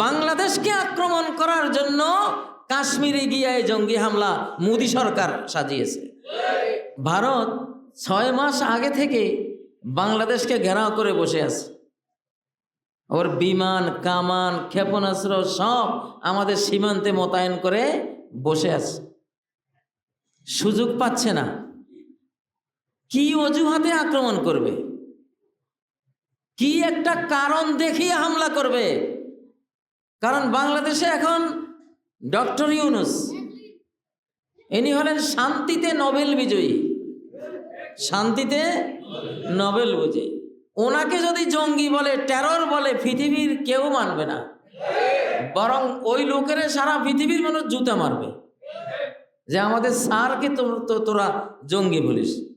বাংলাদেশকে আক্রমণ করার জন্য কাশ্মীরে গিয়ে জঙ্গি হামলা মোদী সরকার সাজিয়েছে। ভারত ছয় মাস আগে থেকে বাংলাদেশকে ঘেরাও করে বসে আছে। ওর বিমান, কামান, ক্ষেপণাস্ত্র সব আমাদের সীমান্তে মোতায়েন করে বসে আছে। সুযোগ পাচ্ছে না। কি অজুহাতে আক্রমণ করবে? কি একটা কারণ দেখিয়ে হামলা করবে? কারণ বাংলাদেশে এখন ডক্টর ইউনুস, ইনি হলেন শান্তিতে নোবেল বিজয়ী। শান্তিতে নোবেল বিজয়ী। ওনাকে যদি জঙ্গি বলে, টেরর বলে, পৃথিবীর কেউ মানবে না। বরং ওই লোকের সারা পৃথিবীর মানুষ জুতা মারবে। যে আমাদের স্যারকে তো- তোরা জঙ্গি বলিস।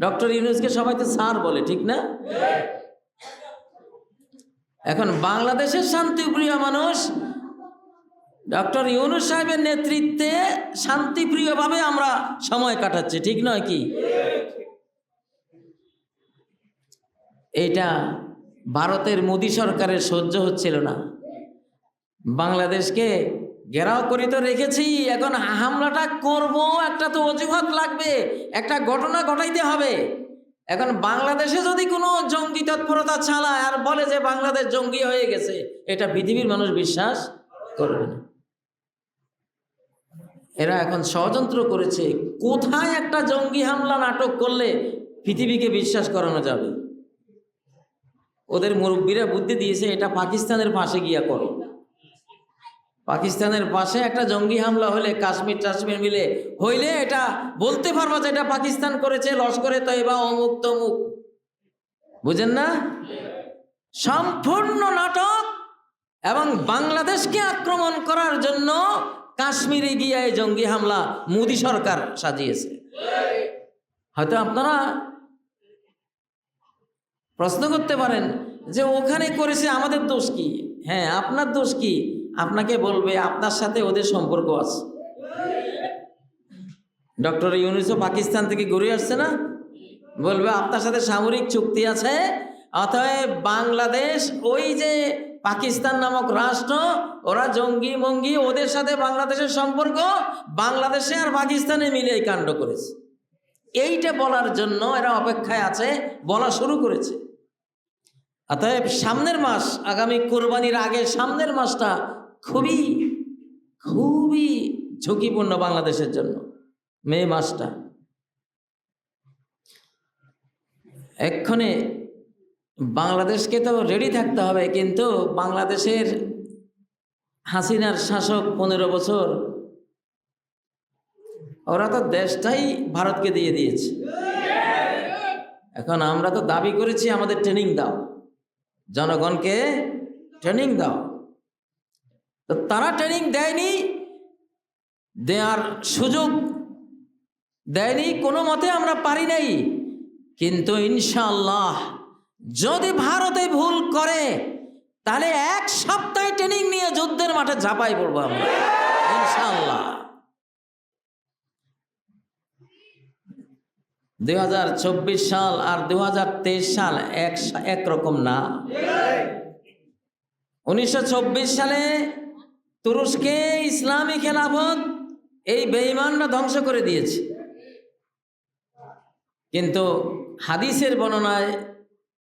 ডক্টর ইউনুসকে সবাই তো স্যার বলে, ঠিক না? এখন বাংলাদেশের শান্তিপ্রিয় মানুষ, ডক্টর ইউনুস সাহেবের নেতৃত্বে শান্তিপ্রিয়ভাবে আমরা সময় কাটাচ্ছি, ঠিক নয় কি? এটা ভারতের মোদী সরকারের সহ্য হচ্ছিল না। বাংলাদেশকে ঘেরাও করে তো রেখেছি, এখন হামলাটা করব, একটা তো অজুহাত লাগবে, একটা ঘটনা ঘটাইতে হবে। এখন বাংলাদেশে যদি কোনো জঙ্গি তৎপরতা চালায় আর বলে যে বাংলাদেশ জঙ্গি হয়ে গেছে, এটা পৃথিবীর মানুষ বিশ্বাস করবে না। এরা এখন ষড়যন্ত্র করেছে। কোথায় একটা জঙ্গি হামলা নাটক করলে পৃথিবীকে বিশ্বাস করানো যাবে? ওদের মুরব্বীরা বুদ্ধি দিয়েছে, এটা পাকিস্তানের পাশে গিয়া করো। পাকিস্তানের পাশে একটা জঙ্গি হামলা হলে কাশ্মীর টাশ্মীর মিলে, হইলে এটা বলতে পারবা যে এটা পাকিস্তান করেছে লস্করে তৈবা, অমুক তমুক। বুঝেন না? সম্পূর্ণ নাটক এবং বাংলাদেশকে আক্রমণ করার জন্য কাশ্মীরে গিয়ে এই জঙ্গি হামলা মোদী সরকার সাজিয়েছে। হয়তো আপনারা প্রশ্ন করতে পারেন যে ওখানে করেছে আমাদের দোষ কি? হ্যাঁ আপনার দোষ কি? আপনাকে বলবে, আপনার সাথে ওদের সম্পর্ক আছে। ডক্টর ইউনুসও পাকিস্তান থেকে ঘুরে আসছে না? বলবে, আপনার সাথে সামরিক চুক্তি আছে, অতএব বাংলাদেশ, ওই যে পাকিস্তান নামক রাষ্ট্র, ওরা জঙ্গি মঙ্গি, ওদের সাথে বাংলাদেশের সম্পর্ক, বাংলাদেশে আর পাকিস্তানে মিলে এই কাণ্ড করেছে। এইটা বলার জন্য এরা অপেক্ষায় আছে, বলা শুরু করেছে। অতএব সামনের মাস, আগামী কোরবানির আগে সামনের মাসটা খুবই খুবই ঝুঁকিপূর্ণ বাংলাদেশের জন্য। মে মাসটা। এক্ষণে বাংলাদেশকে তো রেডি থাকতে হবে, কিন্তু বাংলাদেশের হাসিনার শাসক পনেরো বছর, ওরা তো দেশটাই ভারতকে দিয়ে দিয়েছে। এখন আমরা তো দাবি করেছি আমাদের ট্রেনিং দাও। জনগণকে ট্রেনিং দাও। তো তারা ট্রেনিং দেয়নি, দেওয়ার সুযোগ দেয়নি, কোনো মতে আমরা পারি নাই। কিন্তু ইনশাল্লাহ যদি ভারতে ভুল করে, তাহলে এক সপ্তাহে ট্রেনিং নিয়ে যুদ্ধের মাঠে ঝাঁপাই পড়ব আমরা। ইনশাল্লাহ দুই সাল আর দু হাজার তেইশ সাল এক একরকম না। উনিশশো চব্বিশ সালে তুরস্কে ইসলামী খেলাফত এই বেঈমানরা ধ্বংস করে দিয়েছে। কিন্তু হাদিসের বর্ণনায়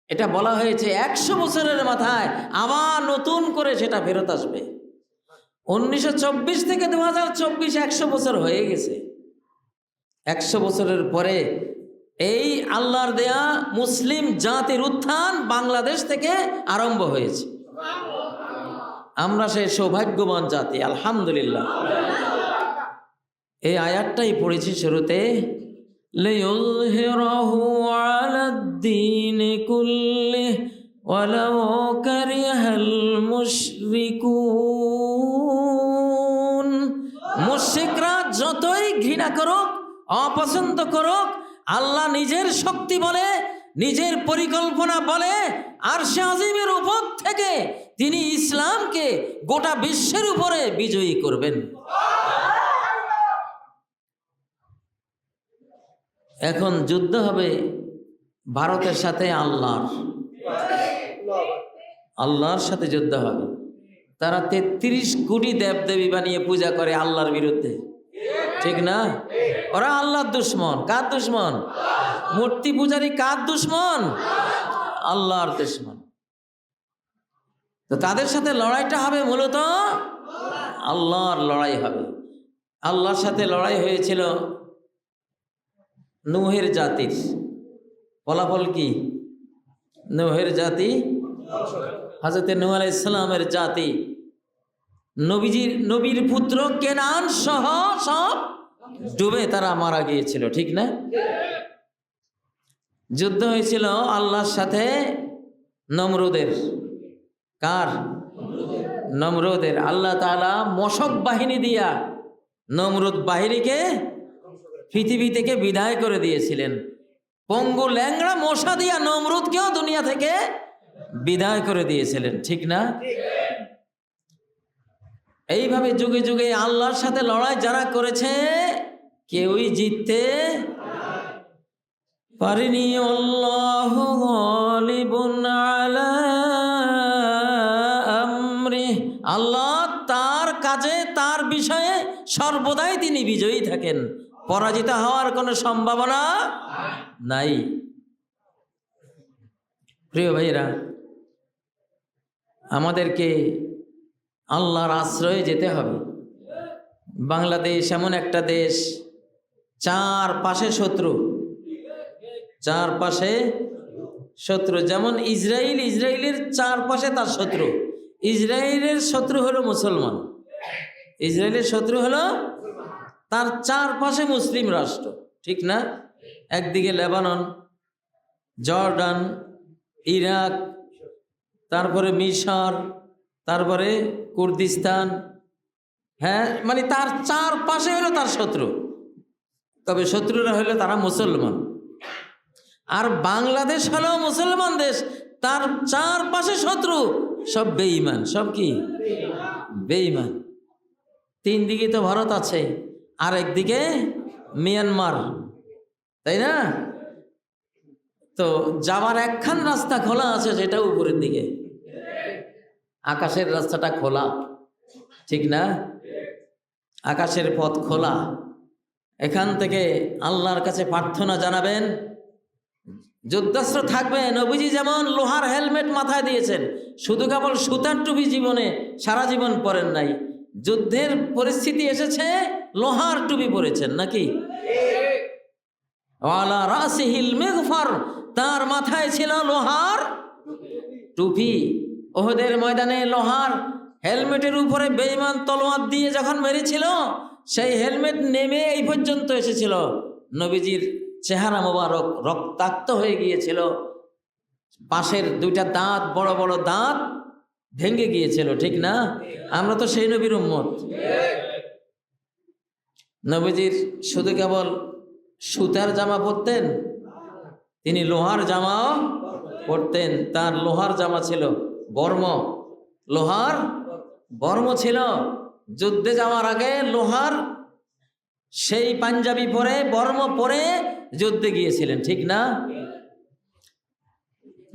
এটা বলা হয়েছে একশো বছরের মাথায় আবার নতুন করে সেটা ফেরত আসবে। উনিশশো চব্বিশ থেকে দু হাজার চব্বিশ একশো বছর হয়ে গেছে। একশো বছরের পরে এই আল্লাহর দেয়া মুসলিম জাতির উত্থান বাংলাদেশ থেকে আরম্ভ হয়েছে। আমরা সেই সৌভাগ্যবান জাতি আলহামদুলিল্লাহ এই আয়াতটাই পড়েছি শুরুতে ليظهره على الدين كله ولو كره المشركون মুশরিকরা যতই ঘৃণা করুক অপছন্দ করুক আল্লাহ নিজের শক্তি বলে নিজের পরিকল্পনা বলে আর সে উপর থেকে তিনি ইসলামকে গোটা বিশ্বের উপরে বিজয়ী করবেন। এখন যুদ্ধ হবে ভারতের সাথে আল্লাহর। আল্লাহর সাথে যুদ্ধ হবে। তারা তেত্রিশ কোটি দেবদেবী বানিয়ে পূজা করে আল্লাহর বিরুদ্ধে। ঠিক না? ওরা আল্লাহর দুশ্মন। কার দুশ্মন? মূর্তি পূজারি কার দুশ্মন? আল্লাহর দুশ্মন। তো তাদের সাথে লড়াইটা হবে মূলত আল্লাহর লড়াই হবে। আল্লাহর সাথে লড়াই হয়েছিল নুহের জাতির। ফলাফল কি? নুহের জাতি হাজরতে নূহ আলাইহিস সালামের জাতি। নবীজির, নবীর পুত্র কেনান সহ সব ডুবে তারা মারা গিয়েছিল, ঠিক না? যুদ্ধ হয়েছিল আল্লাহর সাথে নমরুদের। কার? নমরুদের। আল্লাহ তাআলা মশক বাহিনী দিয়া নমরুদ বাহিনীকে পৃথিবী থেকে বিদায় করে দিয়েছিলেন। পঙ্গু ল্যাংড়া মশা দিয়া নমরুদকেও দুনিয়া থেকে বিদায় করে দিয়েছিলেন, ঠিক না? এইভাবে যুগে যুগে আল্লাহর সাথে লড়াই যারা করেছে, কেউই জিততে পারেনি আল্লাহ গালিবুন আমরি। আল্লাহ তার কাজে, তার বিষয়ে সর্বদাই তিনি বিজয়ী থাকেন। পরাজিত হওয়ার কোনো সম্ভাবনা নাই। প্রিয় ভাইরা আমাদেরকে আল্লাহর আশ্রয়ে যেতে হবে। বাংলাদেশ এমন একটা দেশ চার পাশে শত্রু। চার পাশে শত্রু। যেমন ইসরায়েল ইসরায়েলের চারপাশে তার শত্রু। ইসরায়েলের শত্রু হলো মুসলমান। ইসরায়েলের শত্রু হলো তার চারপাশে মুসলিম রাষ্ট্র। ঠিক না? একদিকে লেবানন, জর্ডান, ইরাক, তারপরে মিশর, তারপরে কুর্দিস্তান। হ্যাঁ মানে তার চারপাশে হলো তার শত্রু। তবে শত্রুরা হলো তারা মুসলমান। আর বাংলাদেশ হলো মুসলমান দেশ। তার চার পাশে শত্রু। সব বেঈমান। সব কি? বেঈমান। তিন দিকে তো ভারত আছে আর একদিকে মিয়ানমার। তাই না? তো যাওয়ার একখান রাস্তা খোলা আছে সেটা উপরের দিকে। আকাশের রাস্তাটা খোলা। ঠিক না? আকাশের পথ খোলা। এখান থেকে আল্লাহর কাছে প্রার্থনা জানাবেন যুদ্ধাস্ত্র থাকবে। নবীজি যেমন লোহার হেলমেট মাথায় দিয়েছেন, শুধু কেবল সুতার টুপি জীবনে সারা জীবন পরেন নাই, যুদ্ধের পরিস্থিতি এসেছে, লোহার টুপি পরেছেন নাকি? তার মাথায় ছিল লোহার টুপি। ওহদের ময়দানে লোহার হেলমেটের উপরে বেইমান তলোয়ার দিয়ে যখন মেরেছিল, সেই হেলমেট নেমে এই পর্যন্ত এসেছিল। নবীজির চেহারা মোবারক রক্তাক্ত হয়ে গিয়েছিল। পাশের দুইটা দাঁত, বড় বড় দাঁত ভেঙে গিয়েছিল, ঠিক না? আমরা তো সেই নবীর উম্মত। নবীজির শুধু কেবল সুতার জামা পরতেন, তিনি লোহার জামাও পরতেন। তার লোহার জামা ছিল বর্ম। লোহার বর্ম ছিল। যুদ্ধে যাওয়ার আগে লোহার সেই পাঞ্জাবি পরে, বর্ম পরে যুদ্ধে গিয়েছিলেন, ঠিক না?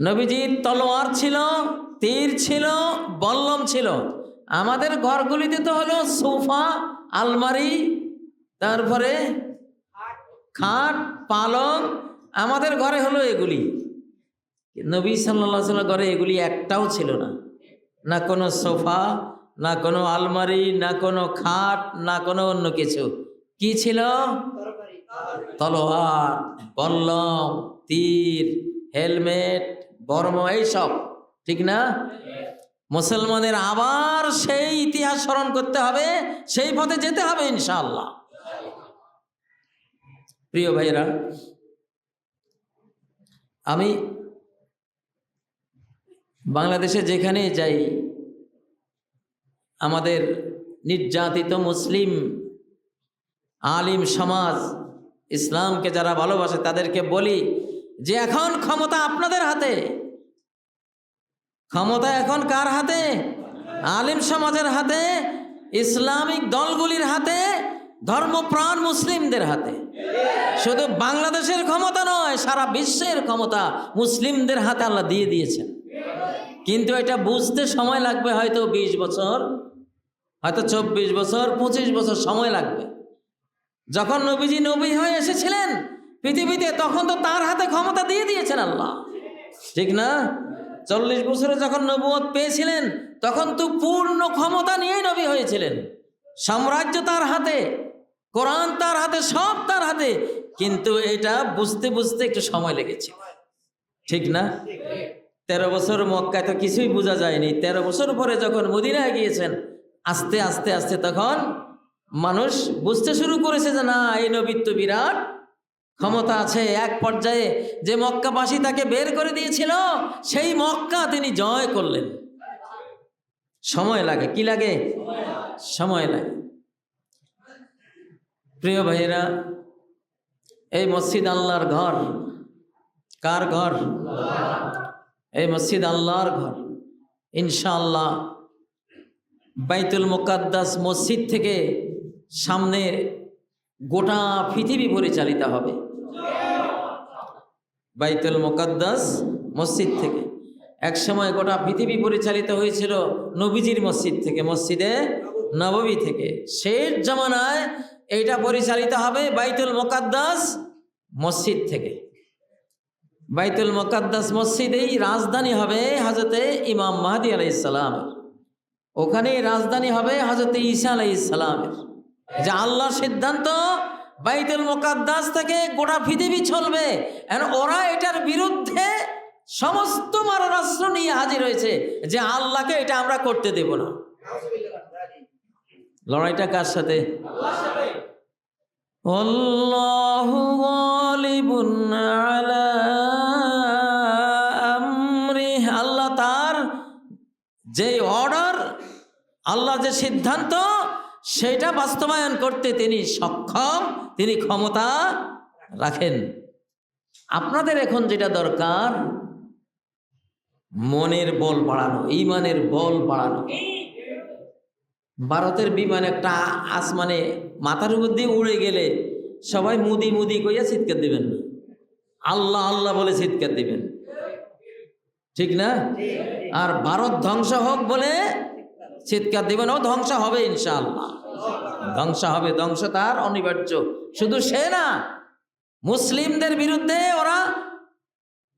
নবীজির তলোয়ার ছিল, তীর ছিল, বল্লম ছিল। আমাদের ঘরগুলিতে তো হলো সোফা, আলমারি, তারপরে খাট, পালং, আমাদের ঘরে হলো এগুলি। নবী সাল্লা ঘরে এগুলি একটাও ছিল না। না কোনো সোফা, না কোনো আলমারি, না কোনো খাট, না কোনো অন্য কিছু। কি ছিল? তলোয়ার বল্লম তীর, হেলমেট, বর্ম এইসব, ঠিক না? মুসলমানের আবার সেই ইতিহাস স্মরণ করতে হবে, সেই পথে যেতে হবে ইনশাআল্লাহ। প্রিয় ভাইরা আমি বাংলাদেশে যেখানে যাই, আমাদের নির্যাতিত মুসলিম আলিম সমাজ ইসলামকে যারা ভালোবাসে তাদেরকে বলি যে এখন ক্ষমতা আপনাদের হাতে। ক্ষমতা এখন কার হাতে? আলিম সমাজের হাতে, ইসলামিক দলগুলির হাতে, ধর্মপ্রাণ মুসলিমদের হাতে। শুধু বাংলাদেশের ক্ষমতা নয়, সারা বিশ্বের ক্ষমতা মুসলিমদের হাতে আল্লাহ দিয়ে দিয়েছেন। কিন্তু এটা বুঝতে সময় লাগবে হয়তো বিশ বছর, হয়তো চব্বিশ বছর, পঁচিশ বছর সময় লাগবে। যখন নবীজি নবী হয়ে এসেছিলেন পৃথিবীতে, তখন তো তার হাতে ক্ষমতা দিয়ে দিয়েছেন আল্লাহ। ঠিক না? চল্লিশ বছরে যখন নবুয়ত পেয়েছিলেন, তখন তো পূর্ণ ক্ষমতা নিয়েই নবী হয়েছিলেন। সাম্রাজ্য তার হাতে, কোরআন তার হাতে, সব তার হাতে। কিন্তু এটা বুঝতে বুঝতে একটু সময় লেগেছে। ঠিক না? তেরো বছর মক্কায় তো কিছুই বোঝা যায়নি। তেরো বছর পরে যখন মদিনায় গিয়েছেন, আস্তে আস্তে আস্তে তখন মানুষ বুঝতে শুরু করেছে যে না, এই নবীত্ব বিরাট ক্ষমতা আছে। এক পর্যায়ে যে মক্কাবাসী তাকে বের করে দিয়েছিল, সেই মক্কা তিনি জয় করলেন। সময় লাগে। কি লাগে? সময় লাগে। প্রিয় ভাইয়েরা, এই মসজিদ আল্লাহর ঘর। কার ঘর? এই মসজিদ আল্লাহর ঘর। ইনশাআল্লাহ, বাইতুল মোকাদ্দাস মসজিদ থেকে সামনে গোটা পৃথিবী পরিচালিত হবে। বাইতুল মোকাদ্দাস মসজিদ থেকে। এক সময় গোটা পৃথিবী পরিচালিত হয়েছিল নবীজির মসজিদ থেকে, মসজিদে নববী থেকে। শেষ জামানায় এইটা পরিচালিত হবে বাইতুল মোকাদ্দাস মসজিদ থেকে। বাইতুল মোকাদ্দাস মসজিদেই রাজধানী হবে হাজরতে ইমাম মাহাদি আলাইসালামের ওখানেই রাজধানী হবে হাজরতে ঈসা আলাইসালামের যে আল্লাহর সিদ্ধান্ত বাইতুল মোকাদ্দাস থেকে গোটা পৃথিবী চলবে। ওরা এটার বিরুদ্ধে সমস্ত মারণাস্ত্র নিয়ে হাজির হয়েছে যে আল্লাহকে এটা আমরা করতে দেব না। লড়াইটা কার সাথে? আল্লাহু আল্লাহ তার যে অর্ডার আল্লাহ যে সিদ্ধান্ত সেটা বাস্তবায়ন করতে তিনি সক্ষম, তিনি ক্ষমতা রাখেন। আপনাদের এখন যেটা দরকার, মনের বল বাড়ানো, ইমানের বল বাড়ানো। ভারতের বিমান একটা আসমানে মাথার উপর দিয়ে উড়ে গেলে সবাই মুদি মুদি কইয়া চিৎকার দিবেন না। আল্লাহ আল্লাহ বলে চিৎকার দিবেন। ঠিক না? আর ভারত ধ্বংস হোক বলে চিৎকার দিবেন, ও, ধ্বংস হবে ইনশাআল্লাহ। ধ্বংস হবে, ধ্বংস তার অনিবার্য। শুধু সে না, মুসলিমদের বিরুদ্ধে ওরা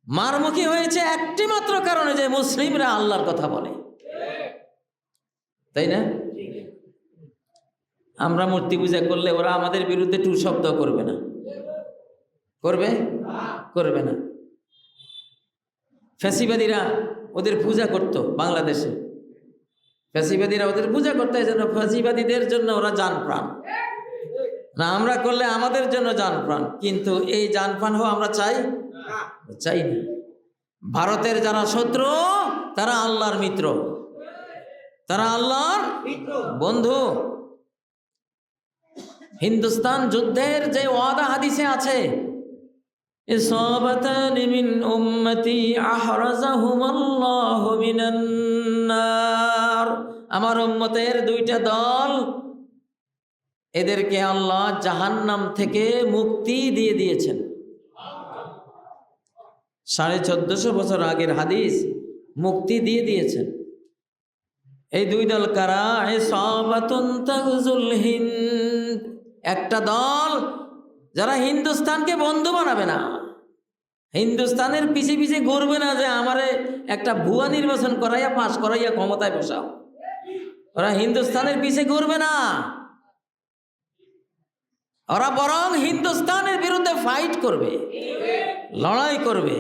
মারমুখী হয়েছে একটি মাত্র কারণে যে মুসলিমরা আল্লাহর কথা বলে। তাই না? আমরা মূর্তি পূজা করলে ওরা আমাদের বিরুদ্ধে টু শব্দ করবে না। করবে? করবে না। ফ্যাসিবাদীরা ওদের পূজা করত বাংলাদেশে। ফ্যাসিবাদীরা ওদের পূজা করতে জন্য ফ্যাসিবাদীদের জন্য ওরা যান প্রাণ না, আমরা করলে আমাদের জন্য যান প্রাণ কিন্তু এই যান প্রাণ হওয়া আমরা চাই? চাই না। ভারতের যারা শত্রু, তারা আল্লাহর মিত্র। তারা আল্লাহর বন্ধু। হিন্দুস্তান যুদ্ধের যে ওয়াদা হাদিসে আছে ইসাবাতান মিন উম্মতি আহরাজাহুমাল্লাহু মিনান নার আমার উম্মতের দুইটা দল, এদেরকে আল্লাহ জাহান্নাম থেকে মুক্তি দিয়ে দিয়েছেন। সাড়ে চোদ্দশো বছর আগের হাদিস, মুক্তি দিয়ে দিয়েছেন। এই দুই দল কারা? হিন্দ। একটা দল যারা হিন্দুস্তানকে বন্ধু বানাবে না। হিন্দুস্তানের পিছে পিছে ঘুরবে না যে আমারে একটা ভুয়া নির্বাচন করাইয়া পাশ করাইয়া ক্ষমতায় বসাও। ওরা হিন্দুস্তানের পিছে ঘুরবে না। ওরা বরং হিন্দুস্তানের বিরুদ্ধে ফাইট করবে, লড়াই করবে।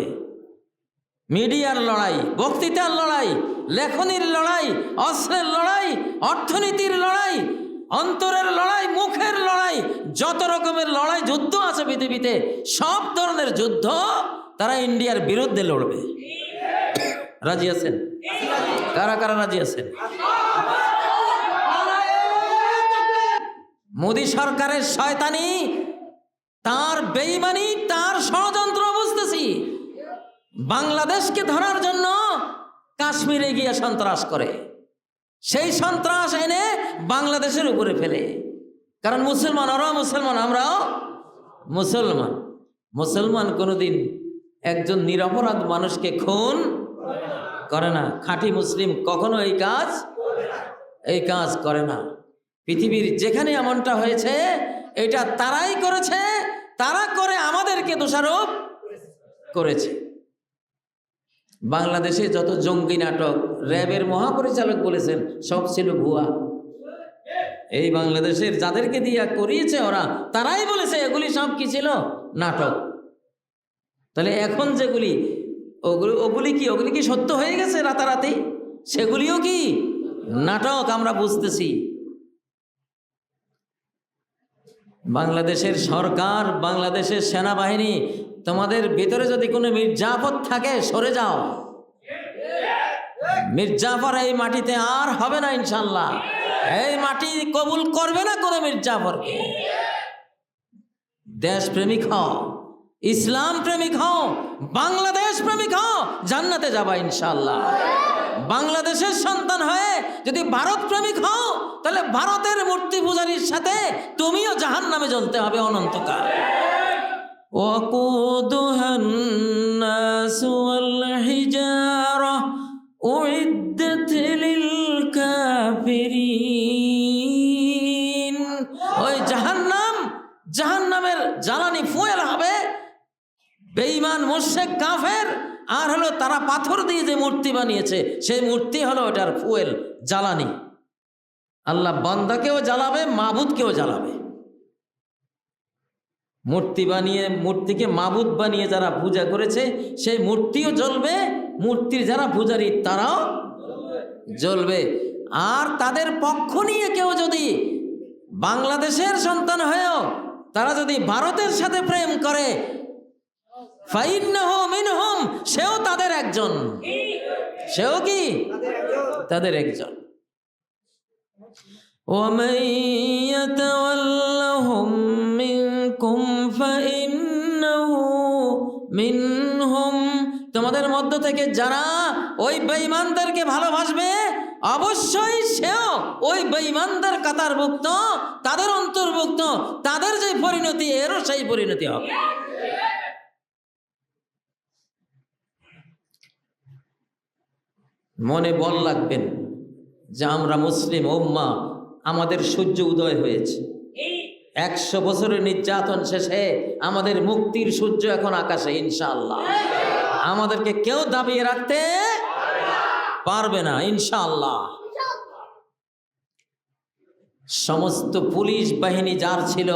মিডিয়ার লড়াই, বক্তৃতার লড়াই, লেখনির লড়াই, অস্ত্রের লড়াই, অর্থনীতির লড়াই, অন্তরের লড়াই, মুখের লড়াই, যত রকমের লড়াই, যুদ্ধ আছে পৃথিবীতে, সব ধরনের যুদ্ধ তারা ইন্ডিয়ার বিরুদ্ধে লড়বে। রাজি আছেন? কারা কারা রাজি আছেন? মোদী সরকারের শয়তানি, তার বেইমানি, তার ষড়যন্ত্র বুঝতেছি। বাংলাদেশকে ধরার জন্য কাশ্মীরে গিয়ে সন্ত্রাস করে। সেই সন্ত্রাস এনে বাংলাদেশের উপরে ফেলে। কারণ মুসলমান, ওরাও মুসলমান, আমরাও মুসলমান। মুসলমান কোনোদিন একজন নিরপরাধ মানুষকে খুন করে না। খাঁটি মুসলিম কখনো এই কাজ এই কাজ করে না। পৃথিবীর যেখানে এমনটা হয়েছে, এটা তারাই করেছে, তারা করে আমাদেরকে দোষারোপ করেছে। বাংলাদেশে যত জঙ্গি নাটক, র্যাবের মহাপরিচালক বলেছেন, সব ছিল ভুয়া। এই বাংলাদেশের যাদেরকে দিয়া করিয়েছে ওরা, তারাই বলেছে এগুলি সব কি ছিল? নাটক। তাহলে এখন যেগুলি, ওগুলি ওগুলি কি ওগুলি কি সত্য হয়ে গেছে রাতারাতি? সেগুলিও কি? নাটক আমরা বুঝতেছি। বাংলাদেশের সরকার, বাংলাদেশের সেনাবাহিনী, তোমাদের ভিতরে যদি কোনো মির্জাফর থাকে, সরে যাও। মির্জাফর এই মাটিতে আর হবে না ইনশাল্লাহ। এই মাটি কবুল করবে না কোনো মির্জাফরকে। দেশ প্রেমিক হও, ইসলাম প্রেমিক হও, বাংলাদেশ প্রেমিক হও, জান্নাতে যাবা ইনশাল্লাহ। বাংলাদেশের সন্তান হয়ে যদি ভারত প্রেমিক হও তাহলে ভারতের মূর্তি পূজারীর সাথে তুমিও জাহান নামে জ্বলতে হবে অনন্তকাল وقودها الناس والحجارة أعدت للكافرين ওই জাহান্নাম জাহান্নামের জ্বালানি ফুয়েল হবে বেঈমান মোশেক কাফের আর হলো তারা পাথর দিয়ে যে মূর্তি বানিয়েছে, সেই মূর্তি হলো ওটার ফুয়েল, জ্বালানি। আল্লাহ বান্দাকেও জ্বালাবে, মাবুদকেও জ্বালাবে। মূর্তি বানিয়ে, মূর্তিকে মাবুদ বানিয়ে যারা পূজা করেছে, সেই মূর্তিও জ্বলবে, মূর্তির যারা পূজারী তারাও জ্বলবে। আর তাদের পক্ষ নিয়ে কেউ যদি বাংলাদেশের সন্তান হয়েও, তারা যদি ভারতের সাথে প্রেম করে মিনহুম সেও তাদের একজন সেও কি তাদের একজন ومن يتولهم منكم فإنه منهم তোমাদের মধ্য থেকে যারা ওই বেঈমানদেরকে ভালোবাসবে অবশ্যই সেও ওই বেঈমানদের কাতারভুক্ত তাদের অন্তর্ভুক্ত তাদের যে পরিণতি এরও সেই পরিণতি হবে মনে বল লাগবেন যে আমরা মুসলিম, উম্মা, আমাদের সূর্য উদয় হয়েছে। একশো বছরের নির্যাতন শেষে আমাদের মুক্তির সূর্য এখন আকাশে, ইনশাআল্লাহ। আমাদেরকে কেউ দাবিয়ে রাখতে পারবে না, ইনশাআল্লাহ। সমস্ত পুলিশ বাহিনী যার ছিল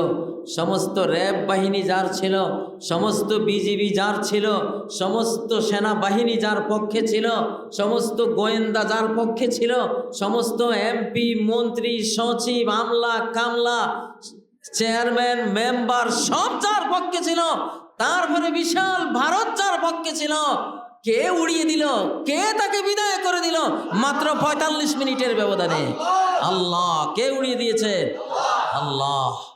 সমস্ত র্যাব বাহিনী যার ছিল, সমস্ত বিজিবি যার ছিল, সমস্ত সেনাবাহিনী যার পক্ষে ছিল, সমস্ত গোয়েন্দা যার পক্ষে ছিল, সমস্ত এমপি, মন্ত্রী, সচিব, আমলা, কামলা, চেয়ারম্যান, মেম্বার, সব যার পক্ষে ছিল, তারপরে বিশাল ভারত যার পক্ষে ছিল, কে উড়িয়ে দিল, কে তাকে বিদায় করে দিল, মাত্র পঁয়তাল্লিশ মিনিটের ব্যবধানে। আল্লাহ, কে উড়িয়ে দিয়েছে? আল্লাহ।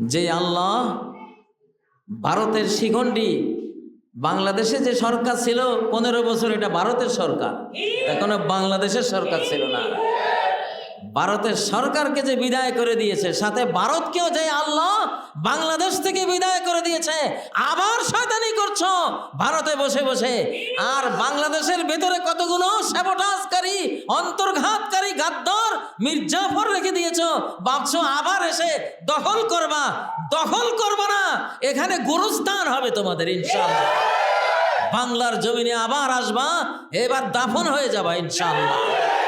যে আল্লাহ ভারতের শিখণ্ডি, বাংলাদেশে যে সরকার ছিল, পনেরো বছর এটা ভারতের সরকার। এখনও বাংলাদেশের সরকার ছিল না। ভারতের সরকারকে যে বিদায় করে দিয়েছে, সাথে ভারতকেও যে আল্লাহ বাংলাদেশ থেকে বিদায় করে দিয়েছে, আবার শয়তানি করছ। ভারতে বসে বসে। আর বাংলাদেশের ভেতরে কতগুলো স্যাবোটাজকারী অন্তর্ঘাতকারী গাদ্দর মির্জাফর রেখে দিয়েছ। ভাবছ আবার এসে দখল করবা। দখল করবা না। এখানে গুরুস্থান হবে তোমাদের, ইনশাআল্লাহ। বাংলার জমিনে আবার আসবা, এবার দাফন হয়ে যাবা, ইনশাআল্লাহ।